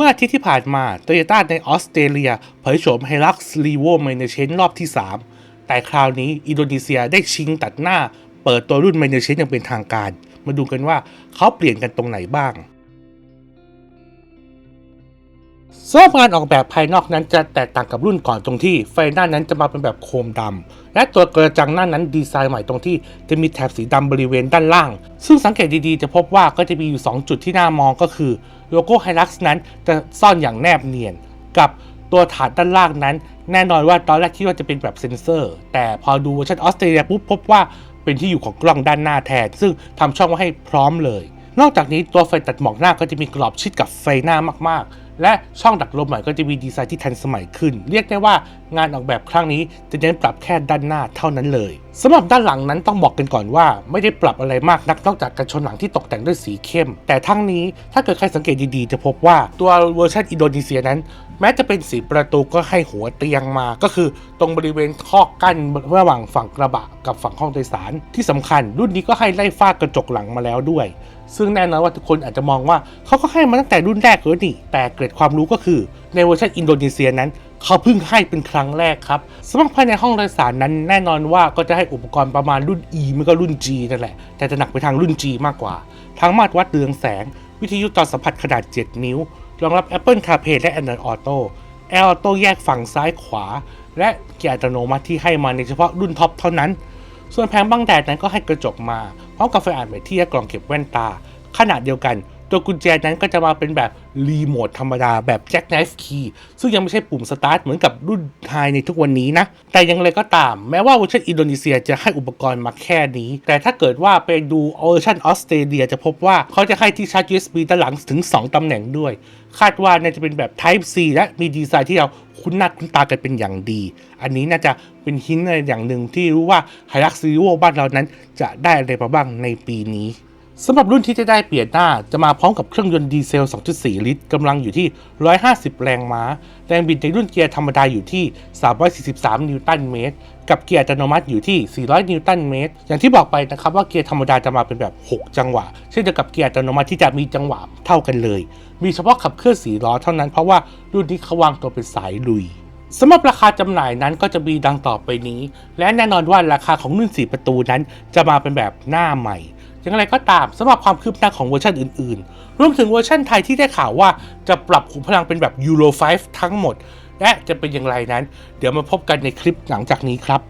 เมื่ออาทิตย์ที่ผ่านมาโตโยต้าในออสเตรเลีย เผยโฉมไฮรักซ์ลีโวเมเนเชนรอบที่ 3 แต่คราวนี้อินโดนีเซียได้ชิงตัดหน้า เปิดตัวรุ่นเมเนเชนอย่างเป็นทางการ มาดูกันว่าเขาเปลี่ยนกันตรงไหนบ้าง สำหรับงานออกแบบภายนอกนั้นจะแตกต่างกับรุ่นก่อนตรงที่ไฟหน้านั้นจะมาเป็นแบบโครมดำและตัวกระจังหน้านั้นดีไซน์ใหม่ตรงที่จะมีแถบสีดำบริเวณด้านล่าง ซึ่งสังเกตดีๆจะพบว่าก็จะมีอยู่ 2 จุดที่น่ามองก็คือโลโก้ไฮลักซ์นั้นจะซ่อนอย่างแนบเนียน กับตัวฐานด้านล่างนั้น แน่นอนว่าตอนแรกคิดว่าจะเป็นแบบเซ็นเซอร์ แต่พอดูเวอร์ชันออสเตรเลียปุ๊บพบว่าเป็นที่อยู่ของกล้องด้านหน้าแทนซึ่งทำช่องไว้ให้พร้อมเลย นอกจากนี้ตัวไฟตัดหมอกหน้าก็จะมีกรอบชิดกับไฟหน้ามากๆ และช่องดักลมใหม่ก็จะมีดีไซน์ที่ทันสมัยขึ้น เรียกได้ว่างานออกแบบครั้งนี้จะเน้นปรับแค่ด้านหน้าเท่านั้นเลยสำหรับด้านหลังนั้นต้องบอกกันก่อนว่า ไม่ได้ปรับอะไรมากนักนอกจากกันชนหลังที่ตกแต่งด้วยสีเข้ม แต่ทั้งนี้ถ้าเกิดใครสังเกตดีๆจะพบว่าตัวเวอร์ชันอินโดนีเซียนั้น แม้จะเป็นสีประตูก็ให้หัวเตียงมา ก็คือตรงบริเวณข้อกั้นระหว่างฝั่งกระบะกับฝั่งห้องโดยสาร ที่สำคัญรุ่นนี้ก็ให้ไล่ฟ้ากระจกหลังมาแล้วด้วย ซึ่งแน่นอนว่าทุกคนอาจจะมองว่าเขาก็ให้มาตั้งแต่รุ่นแรกเลยนี่แต่เกร็ดความรู้ก็คือในเวอร์ชันอินโดนีเซียนั้นเขาเพิ่งให้เป็นครั้งแรกครับสำหรับภายในห้องโดยสารนั้นแน่นอนว่าก็จะให้อุปกรณ์ประมาณรุ่น E มันก็รุ่น G นั่นแหละ แต่จะหนักไปทางรุ่น G มากกว่า ทั้งมาตรวัดเรืองแสง วิทยุจอสัมผัสขนาด 7 นิ้ว รองรับ Apple CarPlay และ Android Auto Air Auto แยกฝั่งซ้ายขวา และเกียร์อัตโนมัติที่ให้มาในเฉพาะรุ่นท็อปเท่านั้น ส่วนแผงบังแดดนั้นก็ให้กระจกมาพร้อมกับไฟอ่านแบตที่และกล่องเก็บแว่นตา ขนาดเดียวกัน ตัวกุญแจนั้นก็จะมาเป็นแบบรีโมทธรรมดาแบบ Jack Knife Key ซึ่งยังไม่ใช่ปุ่มสตาร์ทเหมือนกับรุ่นไฮในทุกวันนี้นะ แต่อยังไรก็ตาม แม้ว่าเวอร์ชันอินโดนีเซียจะให้อุปกรณ์มาแค่นี้ แต่ถ้าเกิดว่าไปดูเวอร์ชันออสเตรเลียจะพบว่าเขาจะให้ที่ชาร์จ USB ด้านหลังถึง 2 ตำแหน่งด้วย คาดว่าน่าจะเป็นแบบ Type C และมีดีไซน์ที่เราคุ้นหน้าคุ้นตากันเป็นอย่างดี อันนี้น่าจะเป็นหินอะไรอย่างหนึ่งที่รู้ว่า Hilux Revo บ้านเรานั้นจะได้อะไรมาบ้างในปีนี้ สำหรับรุ่นที่จะได้เปลี่ยนหน้าจะมาพร้อมกับเครื่องยนต์ดีเซล 2.4 ลิตรกำลังอยู่ที่ 150 แรงม้า แรงบิดในรุ่นเกียร์ธรรมดาอยู่ที่ 343 นิวตันเมตร กับเกียร์อัตโนมัติอยู่ที่ 400 นิวตันเมตร อย่างที่บอกไปนะครับว่าเกียร์ธรรมดาจะมาเป็นแบบ 6 จังหวะ เช่นเดียวกับเกียร์อัตโนมัติที่จะมีจังหวะเท่ากันเลย มีเฉพาะขับเคลื่อน4ล้อเท่านั้นเพราะว่ารุ่นนี้เขาวางตัวเป็นสายลุยสำหรับราคาจำหน่ายนั้นก็จะมีดังต่อไปนี้ และแน่นอนว่าราคาของรุ่น 4 ประตูนั้นจะมาเป็นแบบหน้าใหม่ อย่างไรก็ตามสำหรับความคืบหน้าของเวอร์ชันอื่นๆ รวมถึงเวอร์ชันไทยที่ได้ข่าวว่าจะปรับขุมพลังเป็นแบบ Euro 5ทั้งหมด และจะเป็นอย่างไรนั้น เดี๋ยวมาพบกันในคลิปหลังจากนี้ครับ